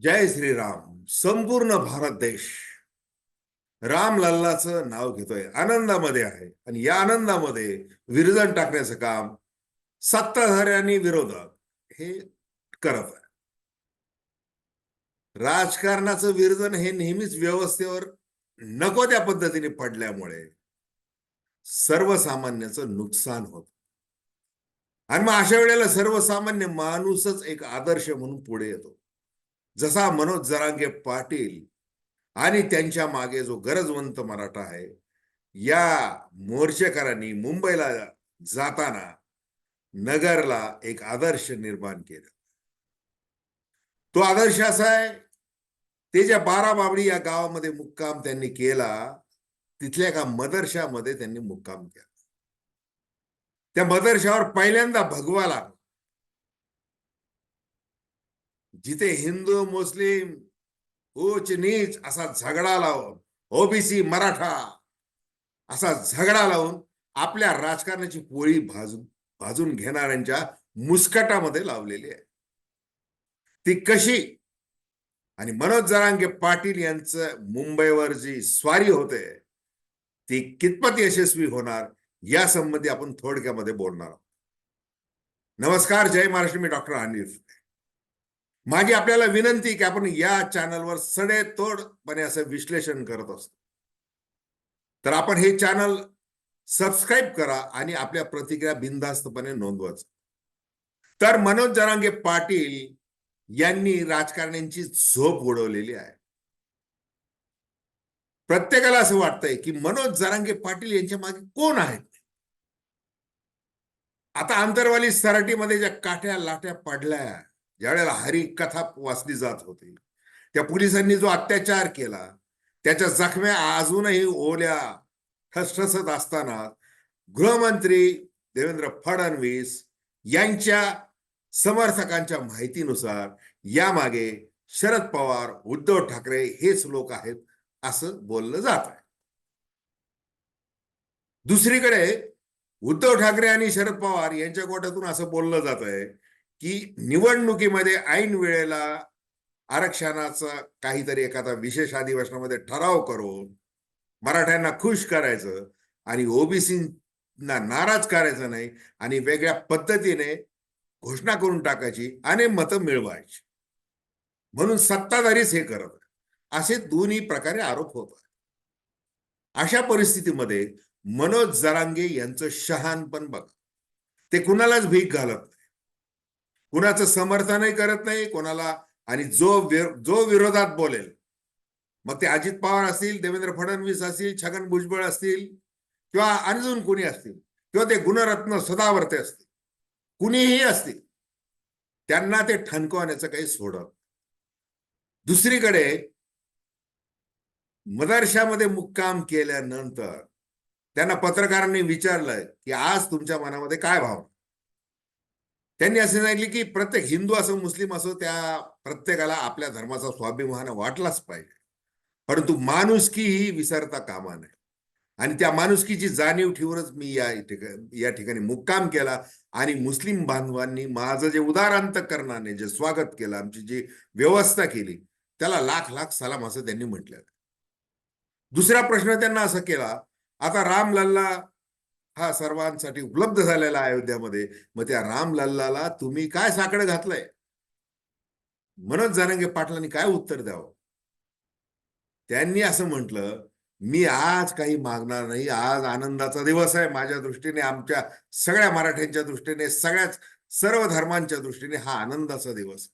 जय श्रीराम संपूर्ण भारत देश. राम लल्लाचं नाव घेतोय. आनंदामध्ये आहे. आणि या आनंदामध्ये विरजन टाकण्याचं काम सत्ताधाऱ्यांनी विरोधक हे करत आहे. राजकारणाचं विरजन हे नेहमीच व्यवस्थेवर नको त्या पद्धतीने पडल्यामुळे सर्वसामान्याचं नुकसान होत. आणि मग अशा वेळेला सर्वसामान्य माणूसच एक आदर्श म्हणून पुढे येतो. जसा मनोज जरांगे पाटील आणि त्यांच्या मागे जो गरजवंत मराठा आहे या मोर्चेकरांनी मुंबईला जाताना नगरला एक आदर्श निर्माण केला. तो आदर्श असा आहे ते ज्या बारा बाबडी या गावामध्ये मुक्काम त्यांनी केला तिथल्या एका मदरशामध्ये त्यांनी मुक्काम केला. त्या मदरशावर पहिल्यांदा भगवा लागला. जिथे हिंदू मुस्लिम उच नीच असा झगडा लावून ओबीसी मराठा असा झगडा लावून आपल्या राजकारणाची पोळी भाजून भाजून घेणाऱ्यांच्या मुस्कटामध्ये लावलेली आहे. ती कशी? आणि मनोज जरांगे पाटील यांचं मुंबईवर जी स्वारी होते ती कितपत यशस्वी होणार या संबंधी आपण थोडक्यामध्ये बोलणार आहोत. नमस्कार जय महाराष्ट्र मी डॉक्टर अनिल माझी आपल्याला विनंती की आपण या चॅनलवर सडेतोडपणे असं विश्लेषण करत असतो. तर आपण हे चॅनल सबस्क्राईब करा आणि आपल्या प्रतिक्रिया बिनधास्तपणे नोंदवाच तर मनोज जरांगे पाटील यांनी राजकारण्यांची झोप उडवलेली आहे. प्रत्येकाला असं वाटतंय की मनोज जरांगे पाटील यांच्या मागे कोण आहेत? आता आंतरवाली सराटीमध्ये ज्या काठ्या लाट्या पडल्या ज्यावेळेला हरी कथा वाचली जात होती. त्या पोलिसांनी जो अत्याचार केला त्याच्या जखम्या अजूनही ओल्या ठसठसत असताना गृहमंत्री देवेंद्र फडणवीस यांच्या समर्थकांच्या माहितीनुसार यामागे शरद पवार उद्धव ठाकरे हेच लोक आहेत असं बोललं जात आहे. दुसरीकडे उद्धव ठाकरे आणि शरद पवार यांच्या गोट्यातून असं बोललं जात आहे की निवडणुकीमध्ये ऐन वेळेला आरक्षणाचा काहीतरी एखादा विशेष अधिवेशनामध्ये ठराव करून मराठ्यांना खुश करायचं आणि ओबीसीना नाराज करायचं नाही आणि वेगळ्या पद्धतीने घोषणा करून टाकायची आणि मतं मिळवायची. म्हणून सत्ताधारीच हे करत असे दोन्ही प्रकारे आरोप होत अशा परिस्थितीमध्ये मनोज जरांगे यांचं शहानपण बघा. ते कुणालाच भीक घालत कुणाचं समर्थनही करत नाही कोणाला आणि जो जो विरोधात बोलेल. मग ते अजित पवार असतील देवेंद्र फडणवीस असतील छगन भुजबळ असतील किंवा अजून कुणी असतील किंवा ते गुणरत्न सदावर्ते असतील कुणीही असतील त्यांना ते ठणकवण्याचं काही सोडत. दुसरीकडे मदरशामध्ये मुक्काम केल्यानंतर त्यांना पत्रकारांनी विचारलंय की आज तुमच्या मनामध्ये काय भाव त्यांनी असे सांगितले की प्रत्येक हिंदू असो मुस्लिम असो त्या प्रत्येकाला आपल्या धर्माचा स्वाभिमान वाटलाच पाहिजे. परंतु माणुसकी ही विसरता कामा नये. आणि त्या माणुसकीची जाणीव ठेवूनच मी या ठिकाणी या ठिकाणी मुक्काम केला. आणि मुस्लिम बांधवांनी माझं जे उदारांत अंतकरणाने जे स्वागत केलं आमची जी व्यवस्था केली त्याला लाख लाख सलाम असं त्यांनी म्हटलं. दुसरा प्रश्न त्यांना असा केला आता राम लल्ला हा सर्वांसाठी उपलब्ध झालेला अयोध्यामध्ये. मग त्या राम लल्लाला तुम्ही काय साकडं घातलंय? मनोज जाणंगे पाटलांनी काय उत्तर द्यावं? त्यांनी असं म्हटलं मी आज काही मागणार नाही. आज आनंदाचा दिवस आहे माझ्या दृष्टीने. आमच्या सगळ्या मराठ्यांच्या दृष्टीने सगळ्याच सर्व धर्मांच्या दृष्टीने हा आनंदाचा दिवस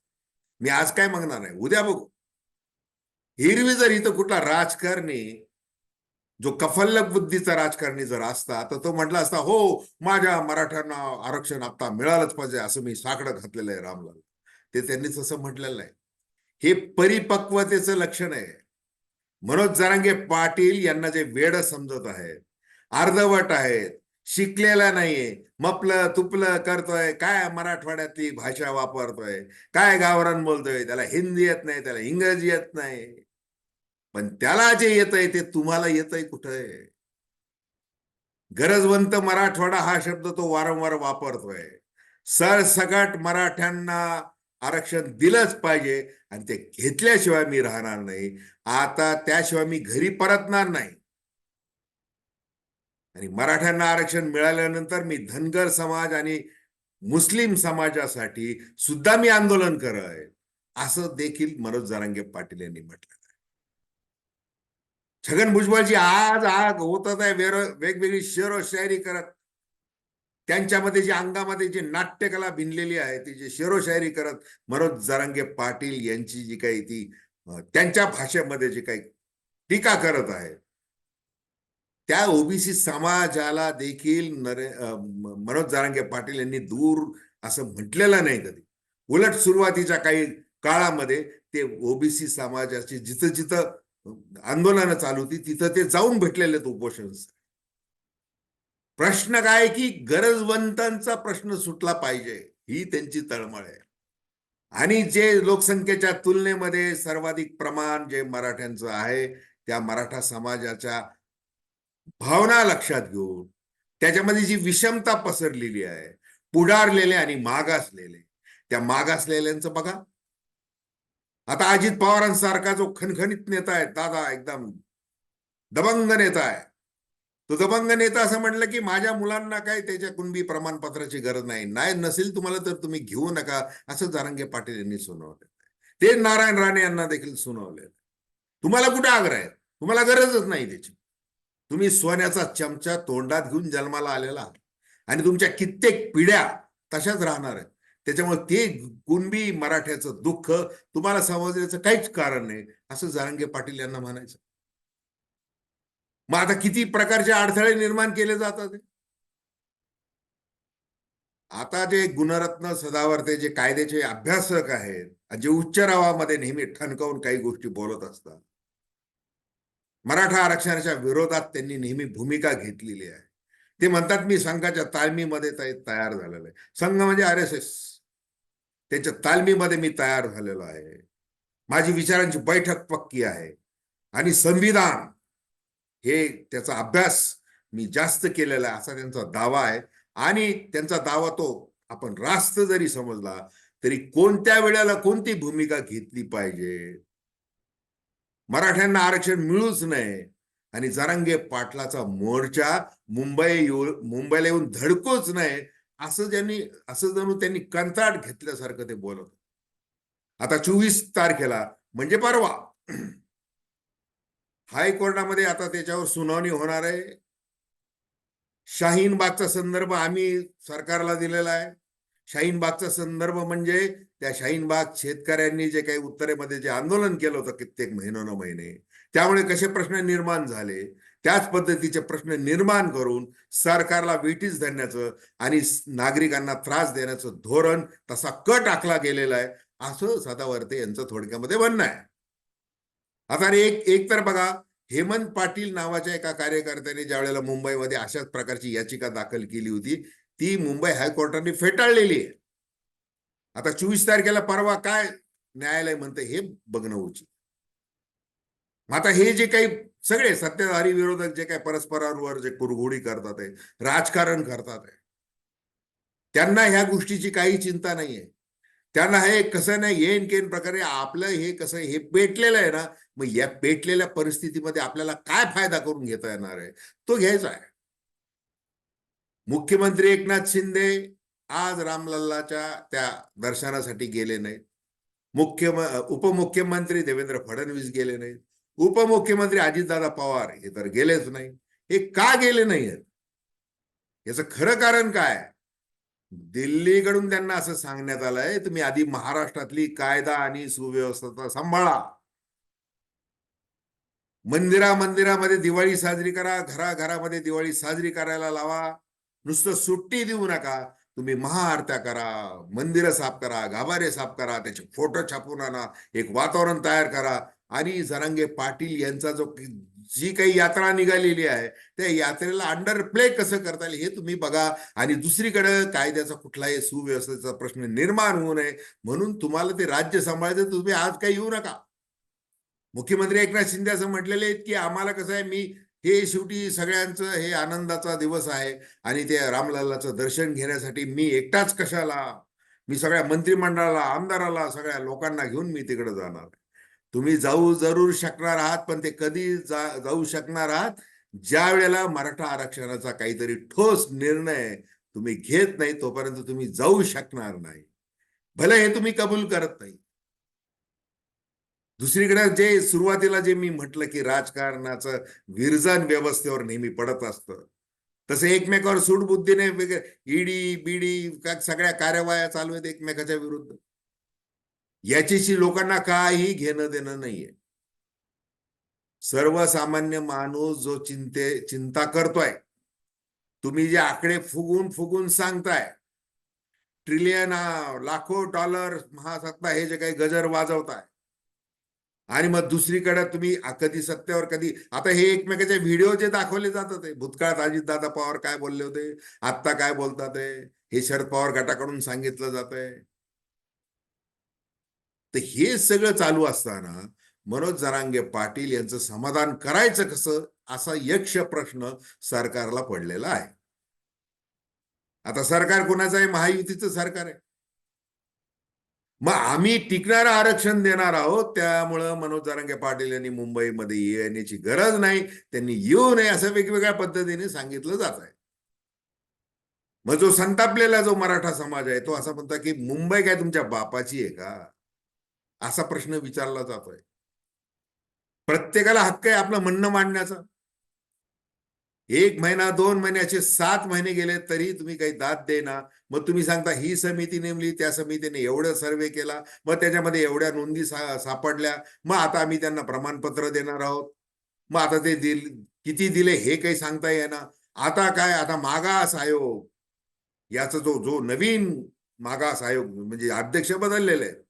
मी आज काय मागणार नाही? उद्या बघू. हिरवी जर इथं कुठला राजकारणी जो कफल्लक बुद्धीचा राजकारणी जर असता तर तो म्हटला असता हो माझ्या मराठ्यांना आरक्षण आता मिळालंच पाहिजे असं मी साकडं घातलेलं आहे रामलाल. ते त्यांनी तसं म्हटलेलं नाही हे परिपक्वतेचं लक्षण आहे. मनोज जरांगे पाटील यांना जे वेड समजत आहेत अर्धवट आहेत शिकलेला नाहीये मपलं तुपलं करतोय काय मराठवाड्यातली भाषा वापरतोय काय गावरान बोलतोय त्याला हिंदी येत नाही त्याला इंग्रजी येत नाही. पण त्याला जे येत आहे ते तुम्हाला येत आहे कुठं गरजवंत मराठवाडा हा शब्द तो वारंवार वापरतोय. सरसकट मराठ्यांना आरक्षण दिलंच पाहिजे आणि ते घेतल्याशिवाय मी राहणार नाही. आता त्याशिवाय मी घरी परतणार नाही. आणि मराठ्यांना आरक्षण मिळाल्यानंतर मी धनगर समाज आणि मुस्लिम समाजासाठी सुद्धा मी आंदोलन करय असं देखील मनोज जरांगे पाटील यांनी म्हटलं. छगन भुजबळजी आज आग होतच आहे वेर- वेगवेगळी शेरो शायरी करत. त्यांच्यामध्ये जी अंगामध्ये जी नाट्यकला भिनलेली आहे ती जी शेरोशायरी करत मनोज जरांगे पाटील यांची जी काही ती त्यांच्या भाषेमध्ये जी काही टीका करत आहे. त्या ओबीसी समाजाला देखील नरे मनोज जरांगे पाटील यांनी दूर असं म्हटलेलं नाही कधी. उलट सुरुवातीच्या काही काळामध्ये ते ओबीसी समाजाची जिथं जिथं आंदोलनं चालू होती तिथं ते जाऊन भेटलेले आहेत उपोषण. प्रश्न काय की गरजवंतांचा प्रश्न सुटला पाहिजे ही त्यांची तळमळ आहे. आणि जे लोकसंख्येच्या तुलनेमध्ये सर्वाधिक प्रमाण जे मराठ्यांचं आहे त्या मराठा समाजाच्या भावना लक्षात घेऊन त्याच्यामध्ये जी विषमता पसरलेली आहे पुढारलेले आणि मागासलेले त्या मागासलेल्यांचं बघा आता अजित पवारांसारखा जो खणखणीत नेता आहे दादा एकदम दबंग नेता आहे. तो दबंग नेता असं म्हटलं की माझ्या मुलांना काय त्याच्या कुणबी प्रमाणपत्राची गरज नाही. नाही नसेल तुम्हाला तर तुम्ही घेऊ नका असं जारंगे पाटील यांनी सुनावलं. ते नारायण राणे यांना देखील सुनावले. तुम्हाला कुठे आग्रह आहे? तुम्हाला गरजच नाही त्याची. तुम्ही सोन्याचा चमचा तोंडात घेऊन जन्माला आलेला आणि तुमच्या कित्येक पिढ्या तशाच राहणार आहेत. त्याच्यामुळे ते कुणबी मराठ्याचं दुःख तुम्हाला समजण्याचं काहीच कारण नाही असं जारंगे पाटील यांना म्हणायचं. मग आता किती प्रकारचे अडथळे निर्माण केले जातात? आता जे गुणरत्न सदावर्ते जे कायद्याचे अभ्यासक आहेत जे उच्च रावामध्ये नेहमी ठणकावून काही गोष्टी बोलत असतात मराठा आरक्षणाच्या विरोधात त्यांनी नेहमी भूमिका घेतलेली आहे. ते म्हणतात मी संघाच्या ताळमीमध्ये तयार झालेलं आहे. संघ म्हणजे आर एस एस. त्याच्या तालमीमध्ये मी तयार झालेलो आहे. माझी विचारांची बैठक पक्की आहे. आणि संविधान हे त्याचा अभ्यास मी जास्त केलेला आहे असा त्यांचा दावा आहे. आणि त्यांचा दावा तो आपण रास्त जरी समजला तरी कोणत्या वेळेला कोणती भूमिका घेतली पाहिजे? मराठ्यांना आरक्षण मिळूच नये. आणि जरांगे पाटलाचा मोर्चा मुंबई मुंबईला येऊन धडकूच नये असं ज्यांनी असं जणू त्यांनी कंत्राट घेतल्यासारखं ते बोलत आता चोवीस तारखेला म्हणजे परवा. हायकोर्टामध्ये आता त्याच्यावर सुनावणी होणार आहे. शाहीनबागचा संदर्भ आम्ही सरकारला दिलेला आहे. शाहीनबागचा संदर्भ म्हणजे त्या शाहीनबाग शेतकऱ्यांनी जे काही उत्तरेमध्ये जे आंदोलन केलं होतं कित्येक महिनोन महिने त्यामुळे कसे प्रश्न निर्माण झाले त्याच पद्धतीचे प्रश्न निर्माण करून सरकारला वेटीस धरण्याचं आणि नागरिकांना त्रास देण्याचं धोरण तसा कट आखला गेलेला आहे असं सदावर्ते यांचं थोडक्यामध्ये म्हणणं आहे. आता एक एक तर बघा हेमंत पाटील नावाच्या एका कार्यकर्त्याने ज्या वेळेला मुंबईमध्ये अशाच प्रकारची याचिका दाखल केली होती ती मुंबई हायकोर्टाने फेटाळलेली आहे. आता चोवीस तारखेला परवा काय न्यायालय म्हणते हे बघणं उचित. मग आता हे जे काही सगळे सत्ताधारी विरोधक जे काही परस्परांवर जे कुरघोडी करतात आहे राजकारण करतात आहे. त्यांना ह्या गोष्टीची काही चिंता नाहीये. त्यांना हे कसं नाही येन केन प्रकारे आपलं हे कसं हे पेटलेलं आहे ना मग या पेटलेल्या परिस्थितीमध्ये आपल्याला काय फायदा करून घेता येणार आहे? तो घ्यायचा आहे. मुख्यमंत्री एकनाथ शिंदे आज रामलल्लाच्या त्या दर्शनासाठी गेले नाहीत. मुख्य उपमुख्यमंत्री देवेंद्र फडणवीस गेले नाहीत. उपमुख्यमंत्री अजितदादा पवार हे तर गेलेच नाही. हे का गेले नाहीत याचं खरं कारण काय? दिल्लीकडून त्यांना असं सांगण्यात आलंय तुम्ही आधी महाराष्ट्रातली कायदा आणि सुव्यवस्था सांभाळा. मंदिरा मंदिरामध्ये दिवाळी साजरी करा घराघरामध्ये दिवाळी साजरी करायला लावा. नुसतं सुट्टी देऊ नका तुम्ही महाआरत्या करा मंदिरं साफ करा गाभारे साफ करा त्याचे फोटो छापून आणा एक वातावरण तयार करा. आणि जरांगे पाटील यांचा जो जी काही यात्रा निघालेली आहे त्या यात्रेला अंडर प्ले कसं करता येईल हे तुम्ही बघा. आणि दुसरीकडे कायद्याचा कुठलाही सुव्यवस्थेचा प्रश्न निर्माण होऊ नये. म्हणून तुम्हाला ते राज्य सांभाळायचं तुम्ही आज काही येऊ नका. मुख्यमंत्री एकनाथ शिंदे असं म्हटलेले आहेत की आम्हाला कसं आहे मी हे शेवटी सगळ्यांचं हे आनंदाचा दिवस आहे. आणि ते रामलालाचं दर्शन घेण्यासाठी मी एकटाच कशाला? मी सगळ्या मंत्रिमंडळाला आमदाराला सगळ्या लोकांना घेऊन मी तिकडे जाणार आहे. तुम्ही जाऊ जरूर शकणार आहात पण ते कधी जा जाऊ शकणार आहात ज्या वेळेला मराठा आरक्षणाचा काहीतरी ठोस निर्णय तुम्ही घेत नाही तोपर्यंत तुम्ही जाऊ शकणार नाही. भले हे तुम्ही कबूल करत नाही. दुसरीकडे जे सुरुवातीला जे मी म्हटलं की राजकारणाचं विरजन व्यवस्थेवर नेहमी पडत असतं तसे एकमेकावर सूडबुद्धीने वेगळे ईडी बीडी सगळ्या कार्यवाया चालू आहेत एकमेकाच्या विरुद्ध. याच्याशी लोकांना काही घेणं देणं नाहीये. सर्वसामान्य माणूस जो चिंते चिंता करतोय तुम्ही जे आकडे फुगून फुगून सांगताय ट्रिलियन लाखो डॉलर महासत्ता हे जे काही गजर वाजवताय आणि मग दुसरीकडे तुम्ही कधी सत्तेवर कधी आता हे एकमेकाचे व्हिडिओ जे दाखवले जातात ते भूतकाळात अजितदादा पवार काय बोलले होते आत्ता काय बोलतात हे शरद पवार गटाकडून सांगितलं जात आहे तर हे सगळं चालू असताना मनोज जरांगे पाटील यांचं समाधान करायचं कसं असा यक्ष प्रश्न सरकारला पडलेला आहे. आता सरकार कोणाचं आहे? महायुतीचं सरकार आहे. मग आम्ही टिकणारं आरक्षण देणार आहोत त्यामुळं मनोज जरांगे पाटील यांनी मुंबईमध्ये येण्याची गरज नाही त्यांनी येऊ नये असं वेगवेगळ्या पद्धतीने सांगितलं जात आहे. मग जो संतापलेला जो मराठा समाज आहे तो असा म्हणतो की मुंबई काय तुमच्या बापाची आहे का? असा प्रश्न विचारला जातोय. प्रत्येकाला हक्क आहे आपलं म्हणणं मांडण्याचा. एक महिना दोन महिन्याचे सात महिने गेले तरी तुम्ही काही दाद देना मग तुम्ही सांगता ही समिती नेमली त्या समितीने एवढं सर्वे केला मग त्याच्यामध्ये एवढ्या नोंदी सा सापडल्या मग आता आम्ही त्यांना प्रमाणपत्र देणार आहोत. मग आता ते दिल किती दिले हे काही सांगता येणार आता काय आता मागास आयोग याचा जो जो नवीन मागास आयोग म्हणजे अध्यक्ष बदललेले आहेत.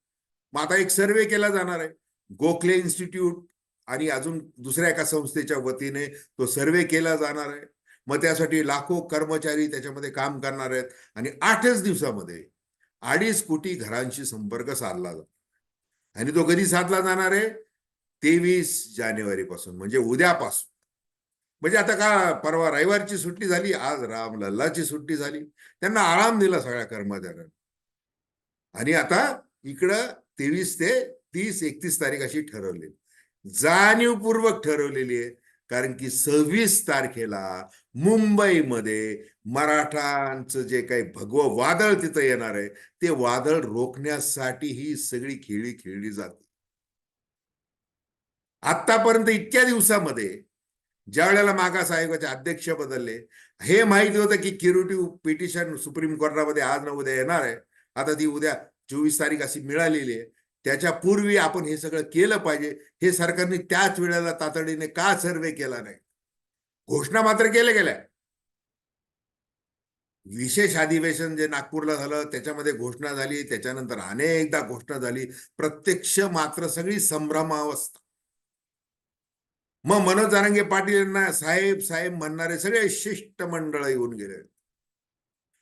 मग आता एक सर्वे केला जाणार आहे. गोखले इन्स्टिट्यूट आणि अजून दुसऱ्या एका संस्थेच्या वतीने तो सर्वे केला जाणार आहे. मग त्यासाठी लाखो कर्मचारी त्याच्यामध्ये काम करणार आहेत आणि आठच दिवसामध्ये अडीच कोटी घरांशी संपर्क साधला जातो. आणि तो कधी साधला जाणार आहे? तेवीस जानेवारी पासून म्हणजे उद्यापासून. म्हणजे आता का परवा रविवारची सुट्टी झाली आज राम लल्लाची सुट्टी झाली. त्यांना आराम दिला सगळ्या कर्मचाऱ्यांना. आणि आता इकडं तेवीस ते तीस एकतीस तारीख अशी ठरवलेली जाणीवपूर्वक ठरवलेली आहे कारण की सव्वीस तारखेला मुंबईमध्ये मराठांचं जे काही भगवं वादळ तिथं येणार आहे ते वादळ रोखण्यासाठी ही सगळी खेळी खेळली जाते. आतापर्यंत इतक्या दिवसामध्ये ज्या वेळेला मागास आयोगाचे अध्यक्ष बदलले हे माहिती होतं की किरुटी पिटिशन सुप्रीम कोर्टामध्ये आज न उद्या येणार आहे. आता ती उद्या चोवीस तारीख अशी मिळालेली आहे. त्याच्या पूर्वी आपण हे सगळं केलं पाहिजे. हे सरकारने त्याच वेळेला तातडीने का सर्वे केला नाही? घोषणा मात्र केल्या गेल्या. विशेष अधिवेशन जे नागपूरला झालं त्याच्यामध्ये घोषणा झाली. त्याच्यानंतर अनेकदा घोषणा झाली. प्रत्यक्ष मात्र सगळी संभ्रमावस्था. मग मनोज जारंगे पाटील यांना साहेब साहेब म्हणणारे सगळे शिष्टमंडळ येऊन गेले.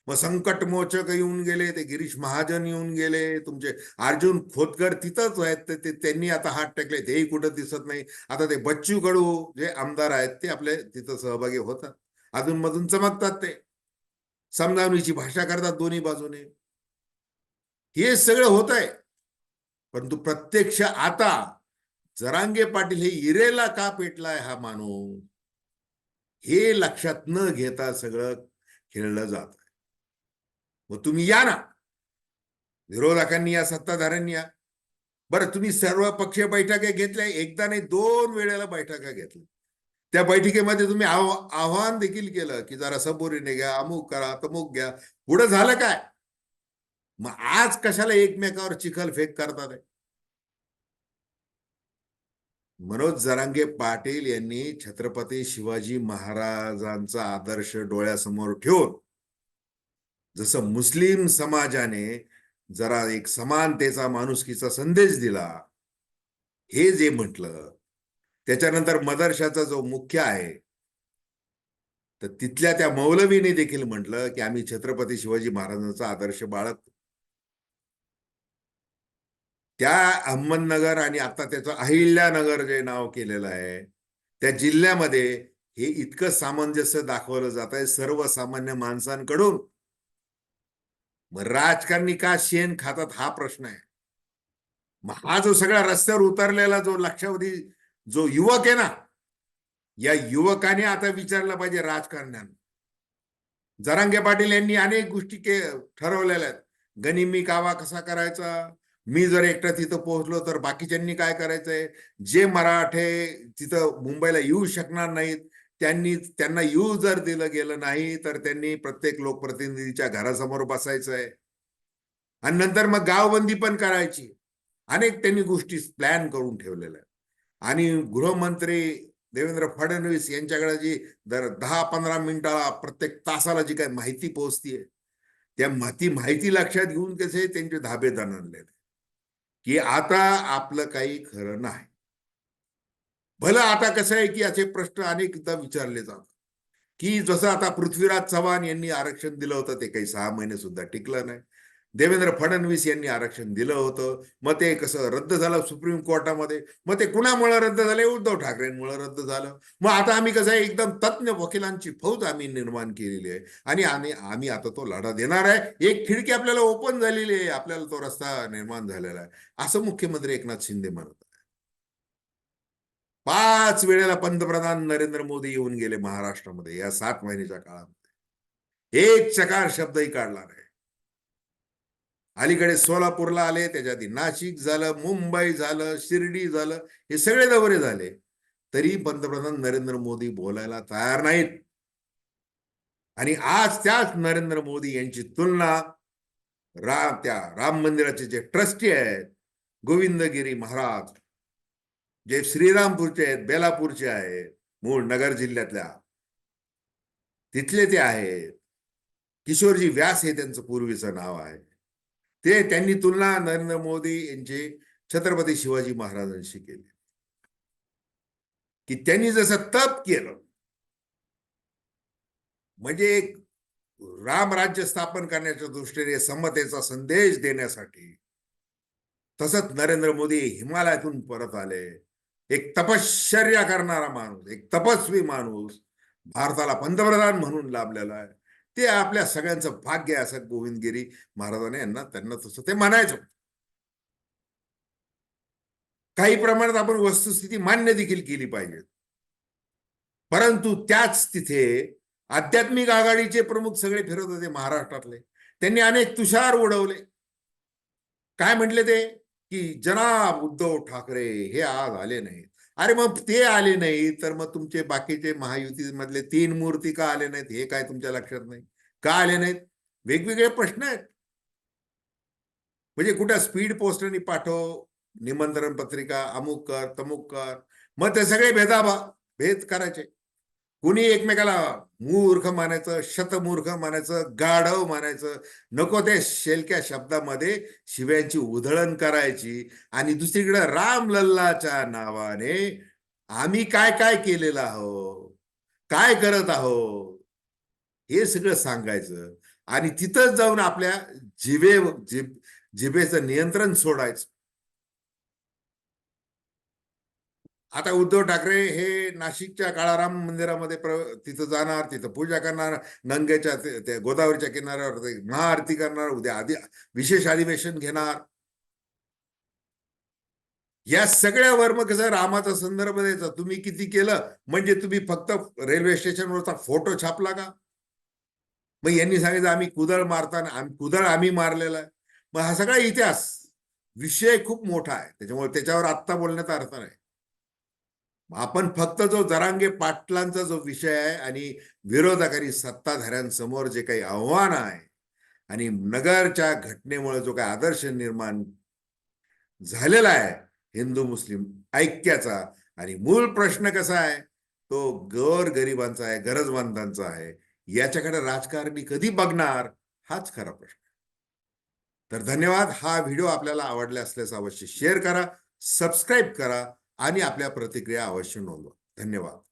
मग संकट मोचक येऊन गेले ते गिरीश महाजन येऊन गेले तुमचे अर्जुन खोतकर तिथंच आहेत ते त्यांनी आता हात टाकले तेही कुठं दिसत नाही. आता ते बच्चू कडू जे आमदार आहेत ते आपले तिथं सहभागी होतात. अजून मधून चमकतात ते. समजावणीची भाषा करतात दोन्ही बाजूने. हे सगळं होत आहे परंतु प्रत्यक्ष आता जरांगे पाटील हे इरेला का पेटलाय हा माणूस? हे लक्षात न घेता सगळं खेळलं जात मग तुम्ही या ना. विरोधकांनी या सत्ताधाऱ्यांनी या. बरं तुम्ही सर्व पक्षीय बैठका घेतल्या एकदा नाही दोन वेळेला बैठका घेतल्या. त्या बैठकीमध्ये तुम्ही आव्हान देखील केलं की जरा सबोरीने घ्या अमुक करा तमुक घ्या. पुढं झालं काय? मग आज कशाला एकमेकावर चिखल फेक करतात? मनोज जरांगे पाटील यांनी छत्रपती शिवाजी महाराजांचा आदर्श डोळ्यासमोर ठेवून जसं मुस्लिम समाजाने जरा एक समानतेचा माणुसकीचा संदेश दिला हे जे म्हटलं त्याच्यानंतर मदरशाचा जो मुख्य आहे तर तिथल्या त्या मौलवीने देखील म्हटलं की आम्ही छत्रपती शिवाजी महाराजांचा आदर्श बाळगतो. त्या अहमदनगर आणि आता त्याचं अहिल्यानगर जे नाव केलेलं आहे त्या जिल्ह्यामध्ये हे इतकं सामंजस्य दाखवलं जात आहे सर्वसामान्य माणसांकडून. मग राजकारणी का शेण खातात हा प्रश्न आहे. मग हा जो सगळा रस्त्यावर उतरलेला जो लक्षावधी जो युवक आहे ना या युवकाने आता विचारलं पाहिजे राजकारण्यानं. जरांगे पाटील यांनी अनेक गोष्टी के ठरवलेल्या आहेत. गनिमी कावा कसा करायचा? मी जर एकटा तिथं पोहोचलो तर बाकीच्यांनी काय करायचंय? जे मराठे तिथं मुंबईला येऊ शकणार नाहीत त्यांनी त्यांना यू जर दिलं गेलं नाही तर त्यांनी प्रत्येक लोकप्रतिनिधीच्या घरासमोर बसायचं आहे आणि नंतर मग गावबंदी पण करायची. अनेक त्यांनी गोष्टी प्लॅन करून ठेवलेल्या. आणि गृहमंत्री देवेंद्र फडणवीस यांच्याकडे जी दर दहा पंधरा मिनिटाला प्रत्येक तासाला जी काही माहिती पोहोचतीये त्या माहिती माहिती लक्षात घेऊन कसे त्यांचे धाबे दणले की आता आपलं काही खरं नाही. भलं आता कसं आहे की असे प्रश्न अनेकदा विचारले जातात. की जसं आता पृथ्वीराज चव्हाण यांनी आरक्षण दिलं होतं ते काही सहा महिने सुद्धा टिकलं नाही. देवेंद्र फडणवीस यांनी आरक्षण दिलं होतं. मग ते कसं रद्द झालं सुप्रीम कोर्टामध्ये. मग ते कुणामुळे रद्द झाले? उद्धव ठाकरेंमुळे रद्द झालं. मग आता आम्ही कसं आहे एकदम तज्ज्ञ वकिलांची फौज आम्ही निर्माण केलेली आहे. आणि आम्ही आम्ही आता तो लढा देणार आहे. एक खिडकी आपल्याला ओपन झालेली आहे. आपल्याला तो रस्ता निर्माण झालेला आहे. असं मुख्यमंत्री एकनाथ शिंदे म्हणत पाच वेळेला पंतप्रधान नरेंद्र मोदी येऊन गेले महाराष्ट्रामध्ये या सात महिन्याच्या काळामध्ये. एक चकार शब्दही काढला नाही. अलीकडे सोलापूरला आले त्याच्या आधी नाशिक झालं मुंबई झालं शिर्डी झालं हे सगळे दौरे झाले. तरी पंतप्रधान नरेंद्र मोदी बोलायला तयार नाहीत. आणि आज त्याच नरेंद्र मोदी यांची तुलना राम त्या राम मंदिराचे जे ट्रस्टी आहेत गोविंदगिरी महाराज जे श्रीरामपूरचे आहेत बेलापूरचे आहेत मूळ नगर जिल्ह्यातल्या तिथले ते आहेत. किशोरजी व्यास हे त्यांचं पूर्वीचं नाव आहे. ते त्यांनी तुलना नरेंद्र मोदी यांचे छत्रपती शिवाजी महाराजांशी केली. की त्यांनी जसं तप केलं म्हणजे एक रामराज्य स्थापन करण्याच्या दृष्टीने समतेचा संदेश देण्यासाठी तसंच नरेंद्र मोदी हिमालयातून परत आले. एक तपश्चर्या करणारा माणूस एक तपस्वी माणूस भारताला पंतप्रधान म्हणून लाभलेला आहे. ते आपल्या सगळ्यांचं भाग्य आहे असं गोविंदगिरी महाराजाने यांना त्यांना तसं ते म्हणायचं. काही प्रमाणात आपण वस्तुस्थिती मान्य देखील केली पाहिजे. परंतु त्याच तिथे आध्यात्मिक आघाडीचे प्रमुख सगळे फिरत होते महाराष्ट्रातले. त्यांनी अनेक तुषार उडवले. काय म्हटले ते? की जनाब उद्धव ठाकरे हे आज आले नाहीत. अरे मग ते आले नाही तर मग तुमचे बाकीचे महायुती मधले तीन मूर्ती का आले नाहीत? हे काय तुमच्या लक्षात नाही? का आले नाहीत? वेगवेगळे प्रश्न आहेत. म्हणजे कुठं स्पीड पोस्टनी पाठव निमंत्रण पत्रिका अमुक कर तमुक कर. मग ते सगळे भेदाभा भेद करायचे. कुणी एकमेकाला मूर्ख मानायचं शतमूर्ख मानायचं गाढव मानायचं नको ते शेलक्या शब्दामध्ये शिव्यांची उधळण करायची. आणि दुसरीकडे रामलल्लाच्या नावाने आम्ही काय काय केलेलं आहो? काय करत आहो? हे सगळं सांगायचं. आणि तिथंच जाऊन आपल्या जिभे जिभेचं नियंत्रण सोडायचं. आता उद्धव ठाकरे हे नाशिकच्या काळाराम मंदिरामध्ये प्र तिथं जाणार तिथं पूजा करणार नंगेच्या त्या गोदावरीच्या किनाऱ्यावर महाआरती करणार उद्या आधी विशेष अधिवेशन घेणार. या सगळ्यावर मग कसं रामाचा संदर्भ द्यायचा. तुम्ही किती केलं? म्हणजे तुम्ही फक्त रेल्वे स्टेशनवरचा फोटो छापला का? मग यांनी सांगितलं आम्ही कुदळ मारताना आम्ही कुदळ आम्ही मारलेला आहे. मग हा सगळा इतिहास विषय खूप मोठा आहे. त्याच्यामुळे त्याच्यावर आत्ता बोलण्याचा अर्थ नाही. आपण फक्त जो जरांगे पाटलांचा जो विषय आहे आणि विरोधकारी सत्ताधाऱ्यांसमोर जे काही आव्हान आहे आणि नगरच्या घटनेमुळे जो काही आदर्श निर्माण झालेला आहे हिंदू मुस्लिम ऐक्याचा आणि मूळ प्रश्न कसा आहे तो गोर गरिबांचा आहे गरजवंतांचा आहे याच्याकडे राजकारणी कधी बघणार हाच खरा प्रश्न. तर धन्यवाद हा व्हिडिओ आपल्याला आवडला असल्यास अवश्य शेअर करा सबस्क्राईब करा आणि आपल्या प्रतिक्रिया अवश्य नोंदवा. धन्यवाद.